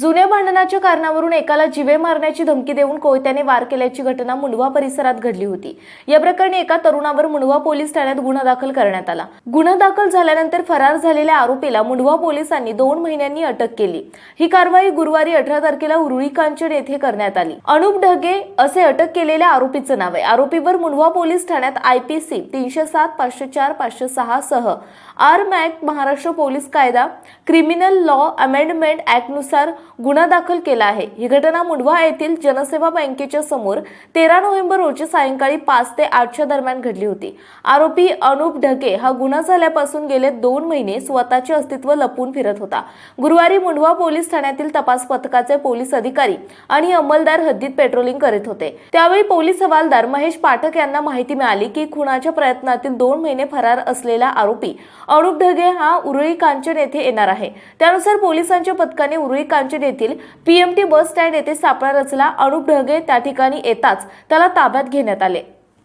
जुन्या भांडणाच्या कारणावरून एकाला जिवे मारण्याची धमकी देऊन कोयत्याने वार केल्याची घटना मुंडवा परिसरात घडली होती. या प्रकरणी एका तरुणावर मुंडवा पोलीस ठाण्यात गुन्हा दाखल करण्यात आला. गुन्हा दाखल झाल्यानंतर फरार झालेल्या आरोपीला मुंडवा पोलिसांनी दोन महिन्यांनी अटक केली. ही कारवाई गुरुवारी अठरा तारखेला उरुळी कांचन येथे करण्यात आली. अनुप ढगे असे अटक केलेल्या आरोपीचं नाव आहे. आरोपीवर मुंडवा पोलीस ठाण्यात आयपीसी तीनशे सात पाचशे चार पाचशे सहा सह आर मॅक महाराष्ट्र पोलीस कायदा क्रिमिनल लॉ अमेंडमेंट ॲक्टनुसार गुन्हा दाखल केला आहे. ही घटना मुंडवा येथील जनसेवा बँकेच्या समोर तेरा नोव्हेंबर रोजी सायंकाळी पाच ते आठच्या दरम्यान घडली होती. आरोपी अनुप ढगे हा गुन्हा झाल्यापासून गेले दोन महिने स्वतःचे अस्तित्व लपून फिरत होता. गुरुवारी मुंडवा पोलीस ठाण्यातील तपास पथकाचे पोलीस अधिकारी आणि अंमलदार हद्दीत पेट्रोलिंग करीत होते. त्यावेळी पोलीस हवालदार महेश पाठक यांना माहिती मिळाली की खुनाच्या प्रयत्नातील दोन महिने फरार असलेला आरोपी अनुप ढगे हा उरुळी कांचन येथे येणार आहे. त्यानुसार पोलिसांच्या पथकाने उरुळी कांचन येथील पीएमटी बस स्टँड येथे सापळा रचला. अनुप ढगे त्या ठिकाणी येताच त्याला ताब्यात घेण्यात आले.